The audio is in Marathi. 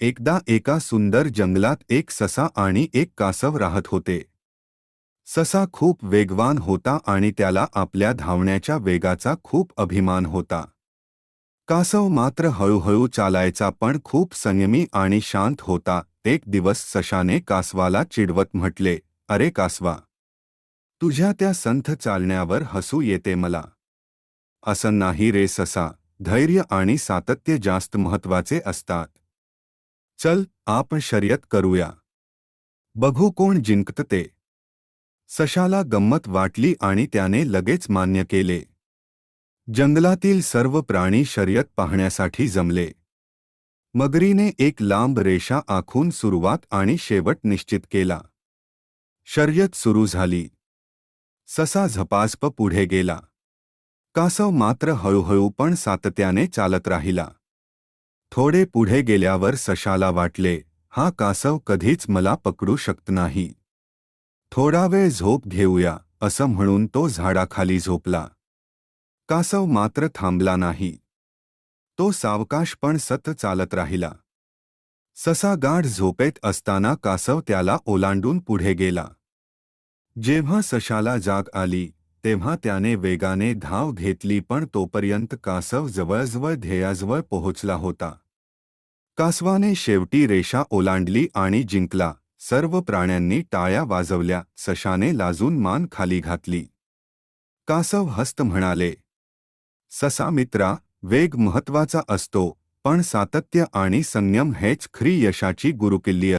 एकदा एका सुंदर जंगलात एक ससा आणि एक कासव राहत होते. ससा खूप वेगवान होता आणि त्याला आपल्या धावण्याच्या वेगाचा खूप अभिमान होता. कासव मात्र हळूहळू चालायचा पण खूप संयमी आणि शांत होता. एक दिवस सशाने कासवाला चिडवत म्हटले अरे कासवा तुझ्या त्या संथ चालण्यावर हसू येते मला. असं नाही रे ससा धैर्य आणि सातत्य जास्त महत्त्वाचे असतात. चल आपण शर्यत करूया. बघू कोण जिंकत ते. सशाला गंमत वाटली आणि त्याने लगेच मान्य केले. जंगलातील सर्व प्राणी शर्यत पाहण्यासाठी जमले. मगरीने एक लांब रेषा आखून सुरुवात आणि शेवट निश्चित केला. शर्यत सुरू झाली. ससा झपास्प पुढे गेला. कासव मात्र हळूहळू पण सातत्याने चालत राहिला. थोडे पुढे गेल्यावर सशाला वाटले हा कासव कधीच मला पकडू शकत नाही. थोडा वेळ झोप घेऊया असं म्हणून तो झाडाखाली झोपला. कासव मात्र थांबला नाही. तो सावकाश पण सत चालत राहिला. ससा गाढ झोपेत असताना कासव त्याला ओलांडून पुढे गेला. जेव्हा सशाला जाग आली तेव्हा त्याने वेगाने धाव घेतली पण तोपर्यंत कासव जवळजवळ ध्येयाजवळ पोहोचला होता. कासवाने शेवटी रेषा ओलांडली आणि जिंकला. सर्व प्राण्यांनी टाळ्या वाजवल्या. सशाने लाजून मान खाली घातली. कासव हस्त म्हणाले ससा मित्रा वेग महत्त्वाचा असतो पण सातत्य आणि संयम हेच खरी यशाची गुरुकिल्ली